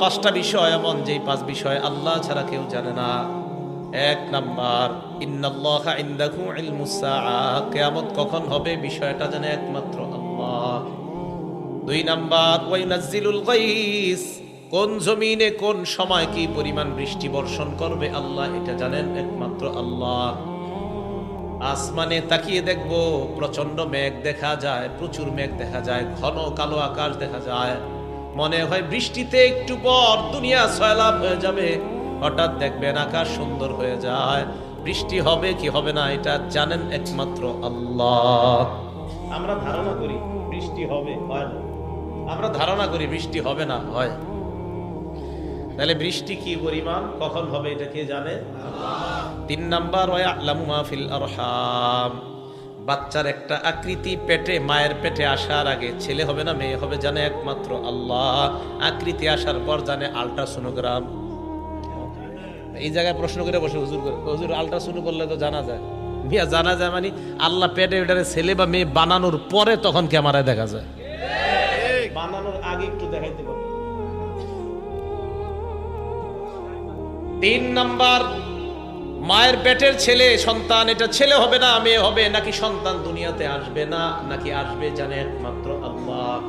পাঁচটা বিষয় এমন, যেই পাঁচ বিষয় আল্লাহ ছাড়া কেউ জানে না। এক নাম্বার কিয়ামত কখন হবে বিষয়টা জানে একমাত্র আল্লাহ। দুই নাম্বার ওয়াইনাজ্জিলুল গাইস। কোন জমিনে কোন সময় কি পরিমাণ বৃষ্টি বর্ষণ করবে আল্লাহ, এটা জানেন একমাত্র আল্লাহ। আসমানে তাকিয়ে দেখব প্রচণ্ড মেঘ দেখা যায় প্রচুর মেঘ দেখা যায় ঘন কালো আকাশ দেখা যায়। মনে হয় বৃষ্টিতে একটু পর দুনিয়া সয়লাভ হয়ে যাবে। হঠাৎ দেখবেন আকাশ সুন্দর হয়ে যায়। বৃষ্টি হবে কি হবে না এটা জানেন একমাত্র আল্লাহ। আমরা ধারণা করি বৃষ্টি হবে হয় না। আমরা ধারণা করি বৃষ্টি হবে না হয়। তাহলে বৃষ্টি কি পরিমাণ? কখন হবে এটা কে জানে? তিন নাম্বার ফিল আরহাম। বাচ্চার একটা আকৃতি পেটে মায়ের পেটে আসার আগে ছেলে হবে না মেয়ে হবে জানে একমাত্র আল্লাহ। আকৃতি আসার পর জানে আলট্রাসোনোগ্রাম। এই জায়গায় প্রশ্ন করে বসে হুজুর করে হুজুর আলট্রাসোনো করলে তো জানা যায়। মিয়া জানা যায় মানে আল্লাহ পেটে ওটারে ছেলে বা মেয়ে বানানোর পরে তখন ক্যামেরায় দেখা যায়? বানানোর আগে একটু দেখাইতে পারবে তিন নাম্বার মায়ের পেটের ছেলে, সন্তান, এটা ছেলে হবে না, মেয়ে হবে, নাকি সন্তান দুনিয়াতে আসবে না, নাকি আসবে জানে একমাত্র আল্লাহ।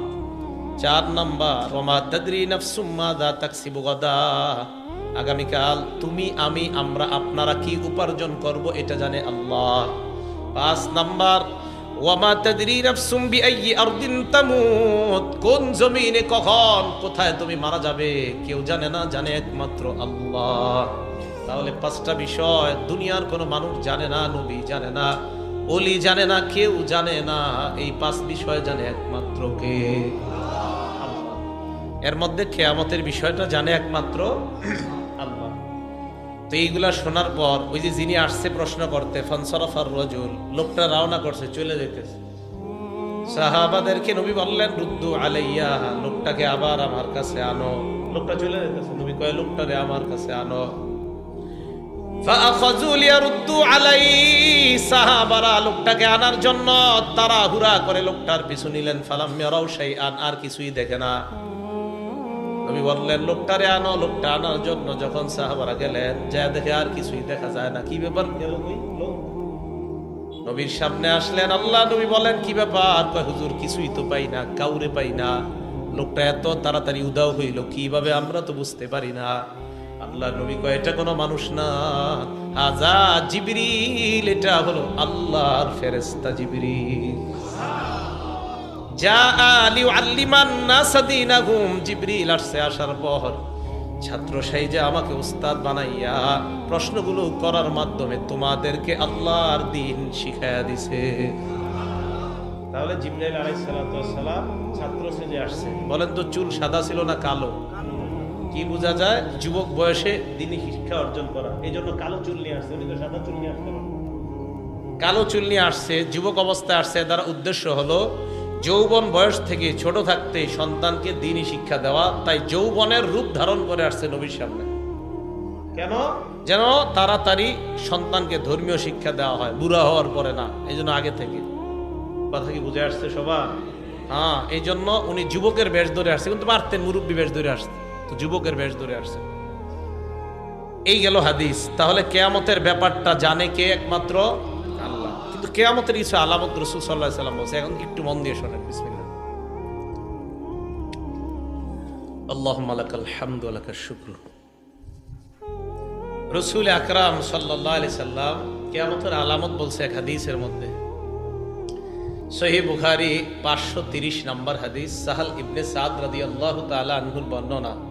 চার নাম্বার রমা তাদরি নাফসুম্মা দা তাকসিবু গাদা। আগামীকাল তুমি, আমি, আমরা, আপনারা কি উপার্জন করব এটা জানে আল্লাহ। পাঁচ নাম্বার ওয়ামা তাদরি নাফসুম বিআইয়ি আরদিন তামুত। কোন জমিনে, কখন, কোথায় তুমি মারা যাবে, কেউ জানে না, জানে একমাত্র আল্লাহ। তাহলে পাঁচটা বিষয়, দুনিয়ার কোনো মানুষ জানে না, নবী জানে না অলি জানে না, কেউ জানে না, এই পাঁচ বিষয় জানে একমাত্র কে? এর মধ্যে খেয়ামতের বিষয়টা জানে একমাত্র আল্লাহ। তো এইগুলা শোনার পর ওই যে যিনি আসছে প্রশ্ন করতে, ফনসরফার রজুল, লোকটা রওনা করছে, চলে যেতেছে সাহাবাদেরকে নবী বললেন, রুদ্দু আলাইয়া, লোকটাকে আবার আমার কাছে আনো। লোকটা চলে যেতেছে নবী কয়ে, লোকটারে আমার কাছে আনো। লোকটাকে আনার জন্য তারা হুরা করে লোকটার পিছু নিলেন। আর কিছুই দেখে দেখে যায় না। কি ব্যাপার? নবীর সামনে আসলেন, আল্লাহ, নবী বলেন, কি ব্যাপার? হুজুর, কিছুই তো পাই না, কাউরে পাই না। লোকটা এত তাড়াতাড়ি উদাও হইল, কীভাবে আমরা তো বুঝতে পারি না? আল্লাহ নবী কয় এটা কোনো মানুষ না। হাজা জিবরিল এটা হলো আল্লাহর ফেরেশতা জিবরিল। যা আলি আল্লিমান নাসাদিনাহুম জিবরিল আসছে আসার পর। ছাত্র সাইজে আমাকে উস্তাদ বানাইয়া প্রশ্নগুলো করার মাধ্যমে তোমাদেরকে আল্লাহর দিন শিখায়া দিছে। তাহলে জিবরাইল আলাইহিস সালাম ছাত্র সেজে আসছে। বলেন তো চুল সাদা ছিল না কালো? কি বোঝা যায়? যুবক বয়সে দিনই শিক্ষা অর্জন করা। এই জন্য কালো চুল নিয়ে আসছে উনি তো সাদা চুল নিয়ে আসতে কালো চুল নিয়ে আসছে যুবক অবস্থায় আসছে তার উদ্দেশ্য হলো যৌবন বয়স থেকে ছোট থাকতে সন্তানকে দিনই শিক্ষা দেওয়া। তাই যৌবনের রূপ ধারণ করে আসছে নবীর সামনে। কেন? যেন তাড়াতাড়ি সন্তানকে ধর্মীয় শিক্ষা দেওয়া হয়। বুড়া হওয়ার পরে না এই জন্য আগে থেকে। কথা কি বুঝে আসছে সবার? হ্যাঁ এই জন্য উনি যুবকের বেশ ধরে আসছে কিন্তু পারতেন মুরব্বী বেশ ধরে আসছে। তো যুবকের বেশ ধরে আসছে। এই গেল হাদিস। তাহলে কেয়ামতের ব্যাপারটা জানে কে একমাত্র? আল্লাহ। কিন্তু কেয়ামতের কিছু আলামত রসুল সাল্লাহ সাল্লাম বলছে, এখন একটু মন দিয়ে শোনেন। বিসমিল্লাহ। আল্লাহ মালাকাল হামদু আলাকাল শুক্র। রসুল আকরাম সাল্লাহ আলি সাল্লাম কেয়ামতের আলামত বলছে এক হাদিসের মধ্যে। সহি বুখারি পাঁচশো তিরিশ নম্বর হাদিস, সাহাল ইবনে সাদ রাদি আল্লাহ তালা আনহুর বর্ণনা।